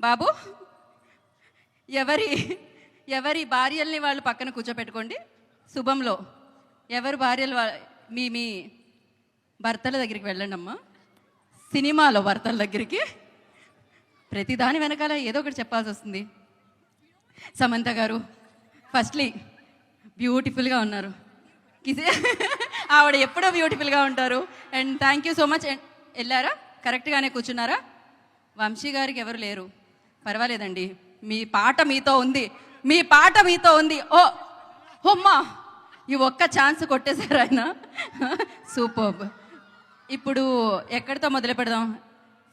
బాబు ఎవరి ఎవరి భార్యల్ని వాళ్ళు పక్కన కూర్చోపెట్టుకోండి. శుభంలో ఎవరి భార్యలు మీ మీ భర్తల దగ్గరికి వెళ్ళండి అమ్మా సినిమాలో భర్తల దగ్గరికి. ప్రతి దాని వెనకాల ఏదో ఒకటి చెప్పాల్సి వస్తుంది. సమంత గారు ఫస్ట్లీ బ్యూటిఫుల్గా ఉన్నారు. కిసే ఆవిడ ఎప్పుడో బ్యూటిఫుల్గా ఉంటారు. And thank you so much వెళ్ళారా? కరెక్ట్గానే కూర్చున్నారా? వంశీ గారికి ఎవరు లేరు? పర్వాలేదండి. మీ పాట మీతో ఉంది. మీ పాట మీతో ఉంది. ఓ హొమ్మా. ఈ ఒక్క ఛాన్స్ కొట్టేశారు ఆయన. సూపర్. ఇప్పుడు ఎక్కడితో మొదలు పెడదాం?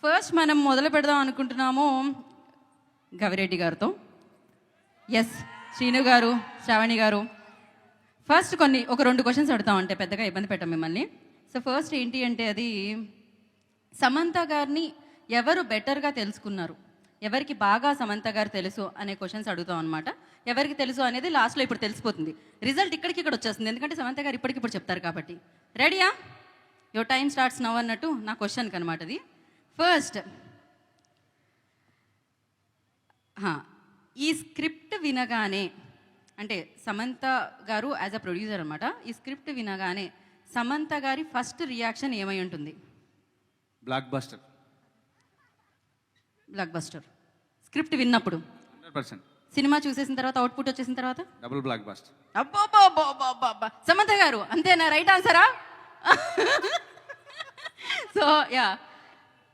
ఫస్ట్ మనం మొదలు పెడదాం అనుకుంటున్నాము గవిరెడ్డి గారితో. ఎస్ శ్రీను గారు శ్రావణి గారు. ఫస్ట్ కొన్ని ఒక రెండు క్వశ్చన్స్ అడుగుతాం అంటే పెద్దగా ఇబ్బంది పెట్టాం మిమ్మల్ని. సో ఫస్ట్ ఏంటి అంటే అది సమంత గారిని ఎవరు బెటర్గా తెలుసుకున్నారు? ఎవరికి బాగా సమంత గారు తెలుసు అనే క్వశ్చన్స్ అడుగుతాం అనమాట ఎవరికి తెలుసు అనేది లాస్ట్లో ఇప్పుడు తెలిసిపోతుంది. రిజల్ట్ ఇక్కడికి ఇక్కడ వచ్చేస్తుంది. ఎందుకంటే సమంత గారు ఇప్పటికిప్పుడు చెప్తారు కాబట్టి. రెడీయా యువర్ టైం స్టార్ట్స్ నవ్ అన్నట్టు నా క్వశ్చన్కి అనమాట అది ఫస్ట్ ఈ స్క్రిప్ట్ వినగానే అంటే Samantha garu as a producer అనమాట ఈ స్క్రిప్ట్ వినగానే సమంత గారి ఫస్ట్ రియాక్షన్ ఏమై ఉంటుంది? Blockbuster blockbuster script విన్నప్పుడు? సినిమా చూసేసిన తర్వాత అవుట్పుట్ వచ్చేసిన తర్వాత? డబుల్ బ్లాక్ బస్టర్ అబ్బా సమంత గారు అంతేనా? రైట్ ఆన్సరా? So yeah.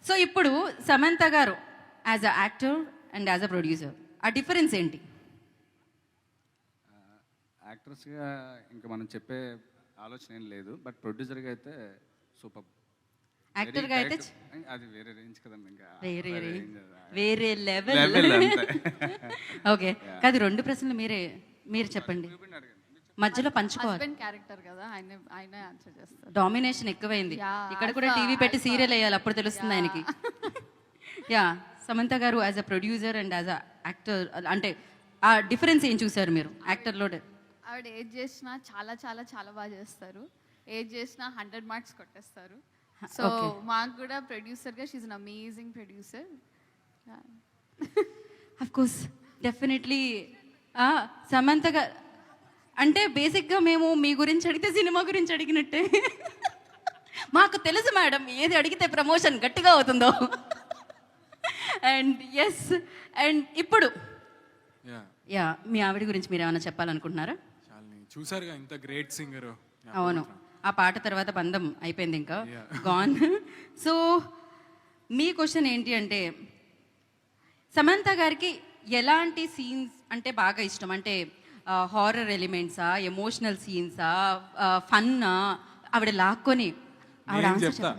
సో ఇప్పుడు Samantha garu as a actor and as a producer ఆ డిఫరెన్స్ ఏంటి? యాక్ట్రెస్గా ఇంకా మనం చెప్పే ఆలోచన ఏం లేదు బట్ ప్రొడ్యూసర్గా అయితే సూపర్. యాక్టర్గా అయితే అది వేరే రేంజ్ కదండి ఇంకా. వేరే వేరే లెవెల్. ఓకే కాదు రెండు ప్రశ్నలు మీరే మీరు చెప్పండి. మధ్యలో పంచుకోవాలి. క్యారెక్టర్ కదా ఆయన ఆయన ఆన్సర్ చేస్తారు. డామినేషన్ ఎక్కువైంది. ఇక్కడ కూడా టీవీ పెట్టి సీరియల్ వేయాలి అప్పుడు తెలుస్తుంది ఆయనకి. Yeah Samantha garu as a producer and as a actor అంటే ఆ డిఫరెన్స్ ఏం చూసారు మీరు? యాక్టర్లో ఆవిడ ఏది చేసినా చాలా చాలా చాలా బాగా చేస్తారు. ఏది చేసినా హండ్రెడ్ మార్క్స్ కొట్టేస్తారు. సో. మాకు కూడా ప్రొడ్యూసర్గా she's an amazing producer of course definitely Samantha garu అంటే బేసిక్గా మేము మీ గురించి అడిగితే సినిమా గురించి అడిగినట్టే. మాకు తెలుసు మేడం ఏది అడిగితే ప్రమోషన్ గట్టిగా అవుతుందో. అండ్ ఎస్ అండ్ ఇప్పుడు. యా యా మీ ఆవిడ గురించి మీరు ఏమైనా చెప్పాలనుకుంటున్నారా? చూసారుగా ఇంత గ్రేట్ సింగర్ అవును. ఆ పాట తర్వాత బంధం అయిపోయింది ఇంకా. గాన్ సో మీ క్వశ్చన్ ఏంటి అంటే సమంత గారికి ఎలాంటి సీన్స్ అంటే బాగా ఇష్టం? అంటే హారర్ ఎలిమెంట్సా ఎమోషనల్ సీన్సా ఫన్నా ఆవిడ లాక్కొని ఆవిడ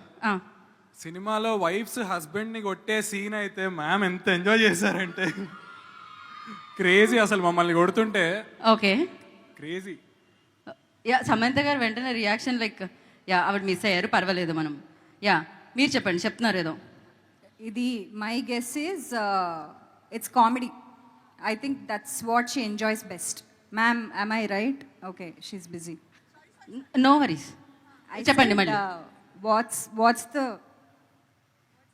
సినిమాలో వైఫ్స్ హస్బెండ్ని కొట్టే సీన్ అయితే మ్యామ్ ఎంత ఎంజాయ్ చేశారంటే. క్రేజీ అసలు మమ్మల్ని కొడుతుంటే. Okay crazy yeah Samantha garu వెంటనే రియాక్షన్ లైక్ యా ఆవిడ మిస్ అయ్యారు పర్వాలేదు మనం. యా మీరు చెప్పండి చెప్తున్నారు ఏదో. ఇది my guess is it's comedy I think that's what she enjoys best ma'am I'm I right okay she's busy no worries చెప్పండి మళ్ళీ. వాట్స్ వాట్స్ ద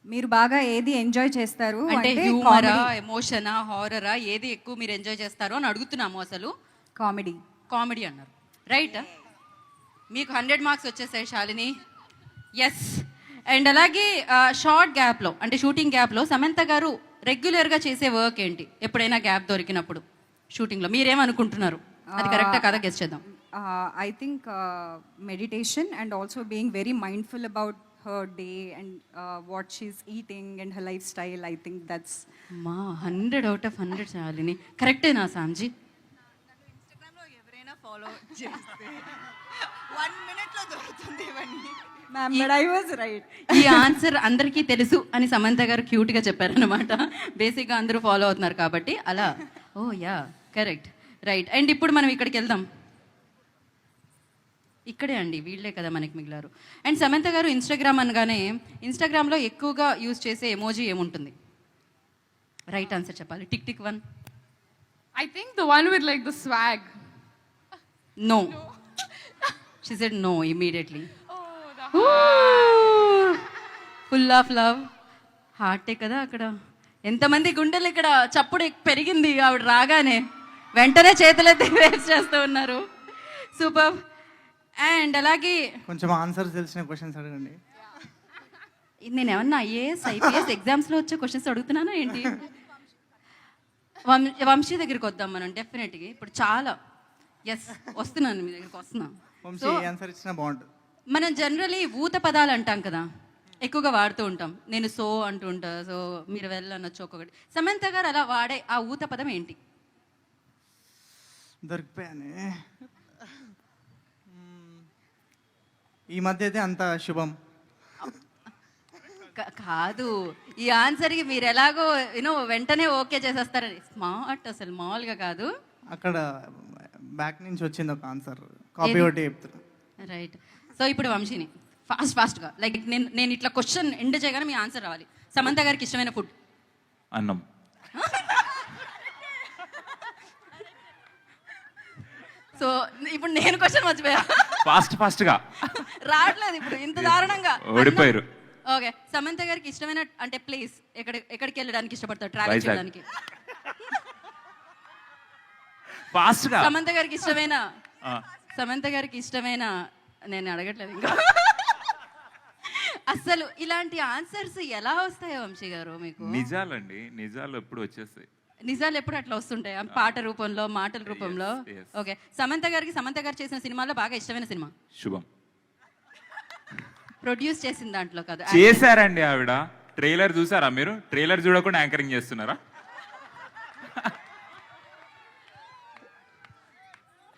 మీరు బాగా ఏది ఎంజాయ్ చేస్తారు అంటే హ్యూమరా ఎమోషనా హారరా ఏది ఎక్కువ మీరు ఎంజాయ్ చేస్తారో అని అడుగుతున్నాము అసలు. కామెడీ కామెడీ అన్నారు. రైట్ మీకు హండ్రెడ్ మార్క్స్ వచ్చేసాయి శాలిని. ఎస్ అండ్ అలాగే షార్ట్ గ్యాప్లో అంటే షూటింగ్ గ్యాప్లో సమంత గారు రెగ్యులర్గా చేసే వర్క్ ఏంటి? ఎప్పుడైనా గ్యాప్ దొరికినప్పుడు షూటింగ్లో మీరేమనుకుంటున్నారు? అది కరెక్టా కదా? గెస్ట్ చేద్దాం. I think meditation and also being very mindful about her day and what she's eating and her life style I think that's మా hundred out of hundred Shalini. కరెక్టేనా సామ్జీ ఎవరైనా ఫాలో చేస్తే. వన్ మినిట్లో దొరుకుతుంది ఇవన్నీ. Ma'am but I was right ఈ answer అందరికీ తెలుసు అని సమంత గారు క్యూట్గా చెప్పారనమాట బేసిక్గా అందరూ ఫాలో అవుతున్నారు కాబట్టి అలా. Oh yeah correct right and ఇప్పుడు మనం ఇక్కడికి వెళ్దాం. ఇక్కడే అండి వీళ్ళే కదా మనకి మిగిలారు. అండ్ సమంత గారు ఇన్స్టాగ్రామ్ అనగానే ఇన్స్టాగ్రామ్లో ఎక్కువగా యూజ్ చేసే ఎమోజీ ఏముంటుంది? రైట్ ఆన్సర్ చెప్పాలి. Tick tick one I think the one with like the swag no she said no immediately full of love హార్టే కదా అక్కడ. ఎంతమంది గుండెలు ఇక్కడ చప్పుడు పెరిగింది ఆవిడ రాగానే. వెంటనే చేతులెత్తి వేస్ట్ చేస్తూ ఉన్నారు. సూపర్ అండ్ అలాగే కొంచెం ఆన్సర్స్ తెలిసిన క్వశ్చన్స్ అడగండి. నేను ఏమన్నా ఐఏఎస్ ఐపీఎస్ ఎగ్జామ్స్లో వచ్చే క్వశ్చన్స్ అడుగుతున్నానా ఏంటి? వంశీ దగ్గరికి వద్దాం మనం డెఫినెట్గా ఇప్పుడు చాలా ఎస్ వస్తున్నాను మీ దగ్గరికి వస్తున్నా. వంశీ ఏ ఆన్సర్ ఇచ్చినా బాగుంటుంది. మనం జనరలీ ఊత పదాలు అంటాం కదా ఎక్కువగా వాడుతూ ఉంటాం. నేను సో అంటూ ఉంటా సో మీరు వెళ్ళనొచ్చు ఒక్కొక్కటి. సమంత గారు అలా వాడే ఆ ఊత పదం ఏంటి? దొరికిపోయానే. ఈ మధ్య అయితే అంత శుభం. కాదు. ఈ ఆన్సర్కి మీరు ఎలాగో యూనో వెంటనే ఓకే చేసేస్తారని. స్మార్ట్ అసలు మామూలుగా కాదు. అక్కడ బ్యాక్ నుంచి వచ్చింది ఒక ఆన్సర్ కాపీ ఒకటి చెప్తున్నా. రైట్ సో ఇప్పుడు వంశీని ఫాస్ట్ ఫాస్ట్గా లైక్ నేను నేను ఇట్లా క్వశ్చన్ ఎండ్ చేయగానే మీ ఆన్సర్ రావాలి. సమంత గారికి ఇష్టమైన ఫుడ్ అన్నం. సో ఇప్పుడు నేను క్వశ్చన్ మర్చిపోయా? ఫాస్ట్ ఫాస్ట్గా. రావట్లేదు ఇప్పుడు ఇంత దారుణంగా. ఓడిపోయారు. ఓకే సమంత గారికి ఇష్టమైన అంటే ప్లేస్ ఎక్కడ ఎక్కడికి వెళ్ళడానికి ఇష్టపడతారు? ట్రావెల్. చేయడానికి. ఫాస్ట్గా సమంత గారికి ఇష్టమైన? సమంత గారికి ఇష్టమైన? నేను అడగట్లేదు ఇంకా. అసలు ఇలాంటి ఆన్సర్స్ ఎలా వస్తాయో వంశీ గారు మీకు? నిజాలండి నిజాలు ఎప్పుడు వచ్చేస్తాయి. నిజాలు ఎప్పుడు అట్లా వస్తుంటాయి? పాట రూపంలో మాటల రూపంలో. ఓకే. సమంత గారికి సమంత గారు చేసిన సినిమాలో బాగా ఇష్టమైన సినిమా? శుభం. ప్రొడ్యూస్ చేసిన దాంట్లో కదా. చేశారండి ఆవిడ. ట్రైలర్ చూసారా మీరు? ట్రైలర్ చూడకుండా యాంకరింగ్ చేస్తున్నారా?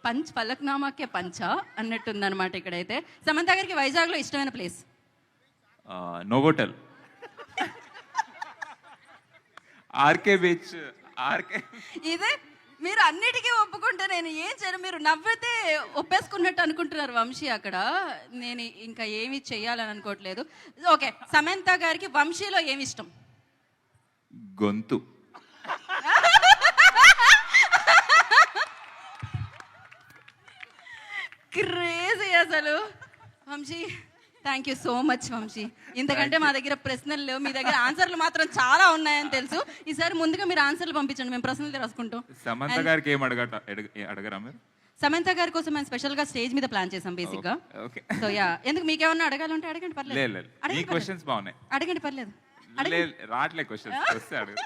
పంచ్ పలక్నామాకే పంచ అన్నట్టుందన్నమాట ఇక్కడైతే. సమంత గారికి వైజాగ్లో ఇష్టమైన place? Novotel RK beach RK. ఇదే మీరు అన్నిటికీ ఒప్పుకుంటే నేను ఏం చేయను మీరు నవ్వితే ఒప్పేసుకున్నట్టు అనుకుంటున్నారు వంశీ అక్కడ. నేను ఇంకా ఏమి చెయ్యాలని అనుకోవట్లేదు. ఓకే సమంత గారికి వంశీలో ఏమి ఇష్టం? గొంతు క్రేజీ అసలు? Vamshi thank you so much Vamshi. ఇంతకంటే మా దగ్గర ప్రశ్నలు లేవు. మీ దగ్గర ఆన్సర్లు మాత్రం చాలా ఉన్నాయని తెలుసు. ఈసారి ముందుగా మీరు ఆన్సర్లు పంపించండి. మేము ప్రశ్నలు రాసుకుంటాం. సమంత గారికి ఏం అడగట అడగ- అడగరా మీరు? సమంత గారి కోసం మేము స్పెషల్గా స్టేజ్ మీద ప్లాన్ చేసాం బేసిక్గా సో యా ఎందుకు మీకేమన్నా అడగాలంటే అడగండి పర్లేదు. అడగండి పర్లేదు. క్వశ్చన్స్ బాగున్నాయి. అడగండి పర్లేదు. క్వశ్చన్స్ అడుగు.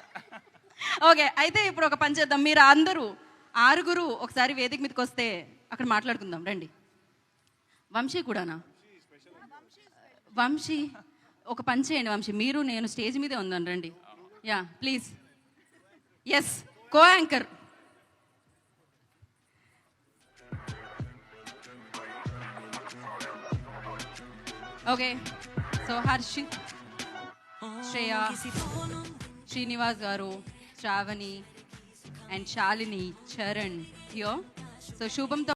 ఓకే అయితే ఇప్పుడు ఒక పని చేద్దాం. మీరు అందరూ ఆరుగురు ఒకసారి వేదిక మీదకి వస్తే అక్కడ మాట్లాడుకుందాం. రండి. వంశీ కూడానా? వంశీ ఒక పని చేయండి వంశీ. మీరు నేను స్టేజ్ మీదే ఉందని రండి. Yeah please. Yes co anchor okay so Harshit Shreya Srinivas garu Shravani and Shalini Charan యో సో శుభంతో